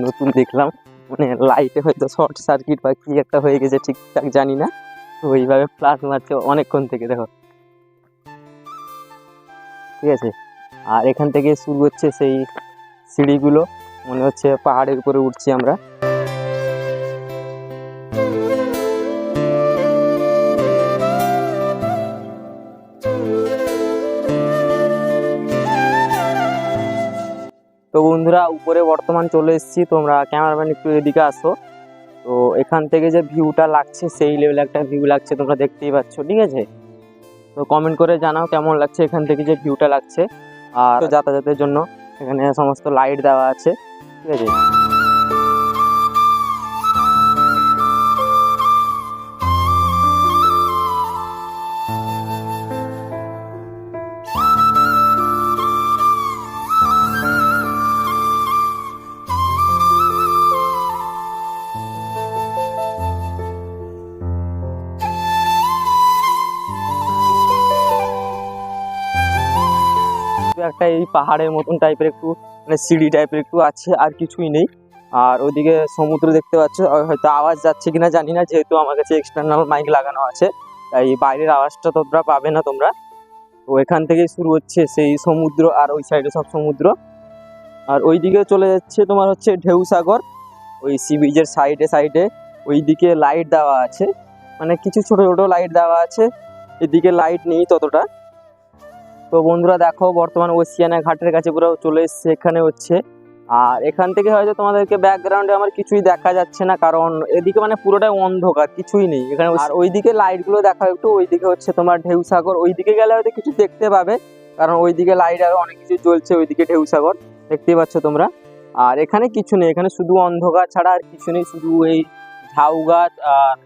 নতুন দেখলাম। মানে লাইটে হয়তো শর্ট সার্কিট বা কি একটা হয়ে গেছে, ঠিকঠাক জানি না। তো ওইভাবে ফ্লাশ মারছে অনেকক্ষণ থেকে দেখো। ঠিক আছে? আর এখান থেকে শুরু হচ্ছে সেই সিঁড়িগুলো। মনে হচ্ছে পাহাড়ের উপরে উঠছি আমরা। তো বন্ধুরা, উপরে বর্তমান চলে এসেছি। তোমরা ক্যামেরাম্যান একটু এদিকে আসো। তো এখান থেকে যে ভিউটা লাগছে, সেই লেভেল একটা ভিউ লাগছে, তোমরা দেখতেই পাচ্ছ, ঠিক আছে? তো কমেন্ট করে জানাও কেমন লাগছে এখান থেকে যে ভিউটা লাগছে। আর যাতায়াতের জন্য এখানে সমস্ত লাইট দেওয়া আছে, ঠিক আছে? একটা এই পাহাড়ের মতন টাইপের একটু মানে সিঁড়ি টাইপের একটু আছে, আর কিছুই নেই। আর ওইদিকে সমুদ্র দেখতে পাচ্ছ হয়তো আওয়াজ যাচ্ছে কিনা জানি না, যেহেতু আমার কাছে এক্সটার্নাল মাইক লাগানো আছে। তাই বাইরের আওয়াজটা তোমরা পাবে না তোমরা। তো এখান থেকে শুরু হচ্ছে সেই সমুদ্র আর ওই সাইডে সব সমুদ্র। আর ওইদিকে চলে যাচ্ছে তোমার হচ্ছে ঢেউ সাগর। ওই সি বিচের সাইডে সাইডে ওইদিকে লাইট দেওয়া আছে। মানে কিছু ছোট ছোট লাইট দেওয়া আছে। এদিকে লাইট নেই ততটা। তো বন্ধুরা দেখো বর্তমান ওসিয়ানা ঘাটের কাছে পুরো চলে এসছে এখানে হচ্ছে। আর এখান থেকে হয়তো তোমাদেরকে ব্যাকগ্রাউন্ডে আমার কিছুই দেখা যাচ্ছে না কারণ এদিকে মানে পুরোটাই অন্ধকার কিছুই নেই। এখানে আর ওইদিকে লাইটগুলো দেখা একটু ওইদিকে হচ্ছে তোমার ঢেউ সাগর। ওইদিকে গেলে হয়তো কিছু দেখতে পাবে কারণ ওইদিকে লাইট আরও অনেক কিছু জ্বলছে ওইদিকে ঢেউ সাগর। দেখতেই পাচ্ছ তোমরা। আর এখানে কিছু নেই এখানে শুধু অন্ধকার ছাড়া আর কিছু নেই শুধু এই ঝাউ গাছ আর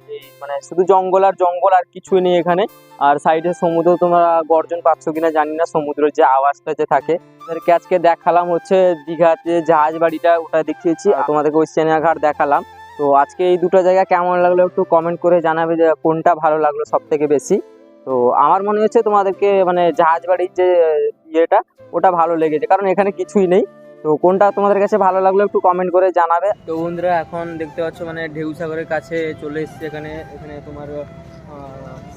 মানে শুধু জঙ্গল আর জঙ্গল আর কিছুই নেই এখানে। আর সাইডে সমুদ্র তোমরা গর্জন পাচ্ছ কিনা জানি না, সমুদ্রের যে আওয়াজটা যে থাকে। তোমাদেরকে আজকে দেখালাম হচ্ছে দীঘাতে জাহাজ বাড়িটা ওটা দেখিয়েছি, আর তোমাদেরকে ওই ঘাট দেখালাম। তো আজকে এই দুটো জায়গা কেমন লাগল একটু কমেন্ট করে জানাবে যে কোনটা ভালো লাগল সব থেকে বেশি। তো আমার মনে হচ্ছে তোমাদেরকে মানে জাহাজ বাড়ির যে ইয়েটা, ওটা ভালো লেগেছে, কারণ এখানে কিছুই নেই। তো কোনটা তোমাদের কাছে ভালো লাগল একটু কমেন্ট করে জানাবে। তো বন্ধুরা, এখন দেখতে পাচ্ছ মানে ঢেউ সাগরের কাছে চলে এসেছে এখানে। এখানে তোমার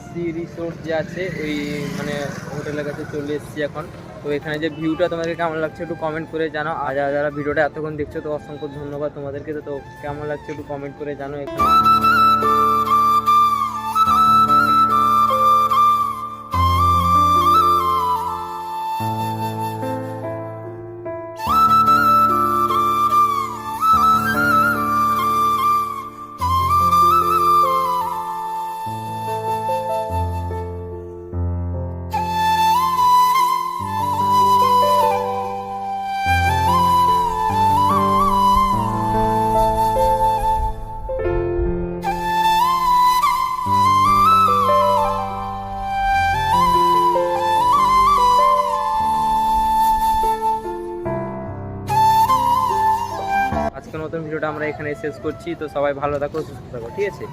সি রিসোর্ট যে আছে, ওই মানে হোটেলের কাছে চলে এসেছি এখন। তো এখানে যে ভিউটা তোমাদের কেমন লাগছে একটু কমেন্ট করে জানাও। আর যারা যারা ভিডিওটা এতক্ষণ দেখছ, তো অসংখ্য ধন্যবাদ তোমাদেরকে। তো কেমন লাগছে একটু কমেন্ট করে জানো এখানে। মতন ভিডিওটা আমরা এখানে শেষ করছি। তো সবাই ভালো থাকো সুস্থ থাকো ঠিক আছে?